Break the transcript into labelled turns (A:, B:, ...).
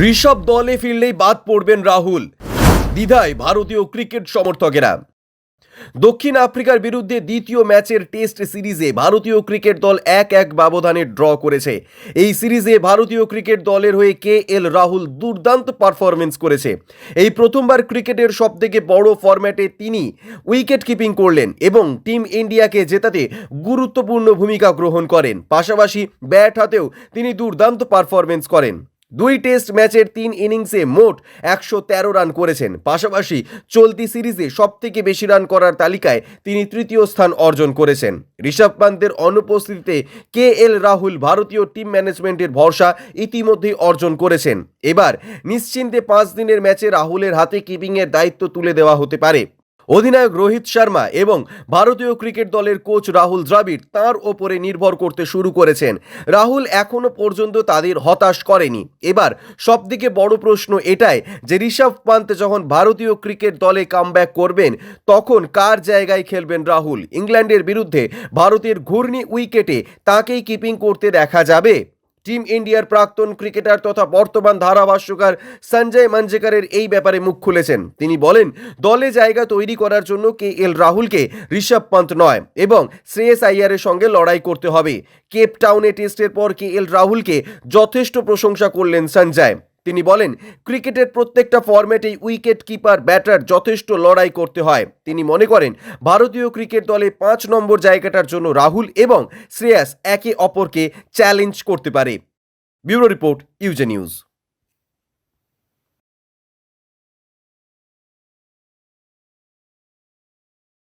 A: ঋষভ দলে ফিরলেই বাদ পড়বেন রাহুল। দ্বিধায় ভারতীয় ক্রিকেট সমর্থকেরা। দক্ষিণ আফ্রিকার বিরুদ্ধে দ্বিতীয় ম্যাচের টেস্ট সিরিজে ভারতীয় ক্রিকেট দল এক এক ব্যবধানে ড্র করেছে। এই সিরিজে ভারতীয় ক্রিকেট দলের হয়ে কে এল রাহুল দুর্দান্ত পারফরমেন্স করেছে। এই প্রথমবার ক্রিকেটের সবথেকে বড় ফরম্যাটে তিনি উইকেট কিপিং করলেন এবং টিম ইন্ডিয়াকে জেতাতে গুরুত্বপূর্ণ ভূমিকা গ্রহণ করেন। পাশাপাশি ব্যাট হাতেও তিনি দুর্দান্ত পারফরমেন্স করেন। দুই টেস্ট ম্যাচের তিন ইনিংসে মোট একশো তেরো রান করেছেন। পাশাপাশি চলতি সিরিজে সবথেকে বেশি রান করার তালিকায় তিনি তৃতীয় স্থান অর্জন করেছেন। ঋষভ পান্তের অনুপস্থিতিতে কে এল রাহুল ভারতীয় টিম ম্যানেজমেন্টের ভরসা ইতিমধ্যেই অর্জন করেছেন। এবার নিশ্চিন্তে পাঁচ দিনের ম্যাচে রাহুলের হাতে কিপিংয়ের দায়িত্ব তুলে দেওয়া হতে পারে। অধিনায়ক রোহিত শর্মা এবং ভারতীয় ক্রিকেট দলের কোচ রাহুল দ্রাবিড় তার ওপরে নির্ভর করতে শুরু করেছেন। রাহুল এখনও পর্যন্ত তাদের হতাশ করেনি। এবার সবথেকে বড় প্রশ্ন এটাই যে ঋষভ পান্ত যখন ভারতীয় ক্রিকেট দলে কামব্যাক করবেন, তখন কার জায়গায় খেলবেন রাহুল? ইংল্যান্ডের বিরুদ্ধে ভারতের ঘূর্ণি উইকেটে তাকেই কিপিং করতে দেখা যাবে? টিম ইন্ডিয়ার প্রাক্তন ক্রিকেটার তথা বর্তমান ধারাভাষ্যকার সঞ্জয় মাঞ্জেকারের এই ব্যাপারে মুখ খুলেছেন। তিনি বলেন, দলে জায়গা তৈরি করার জন্য কে এল রাহুলকে ঋষভ পন্ত নয় এবং শ্রেয়স আইয়ারের সঙ্গে লড়াই করতে হবে। কেপ টাউনে টেস্টের পর কে এল রাহুলকে যথেষ্ট প্রশংসা করলেন সঞ্জয়। তিনি বলেন, ক্রিকেটের প্রত্যেকটা ফর্ম্যাটেই উইকেট কিপার, ব্যাটার যথেষ্ট লড়াই করতে হয়। তিনি মনে করেন, ভারতীয় ক্রিকেট দলে পাঁচ নম্বর জায়গাটার জন্য রাহুল এবং শ্রেয়াস একে অপরকে চ্যালেঞ্জ করতে পারে। ব্যুরো রিপোর্ট, ইউজে নিউজ।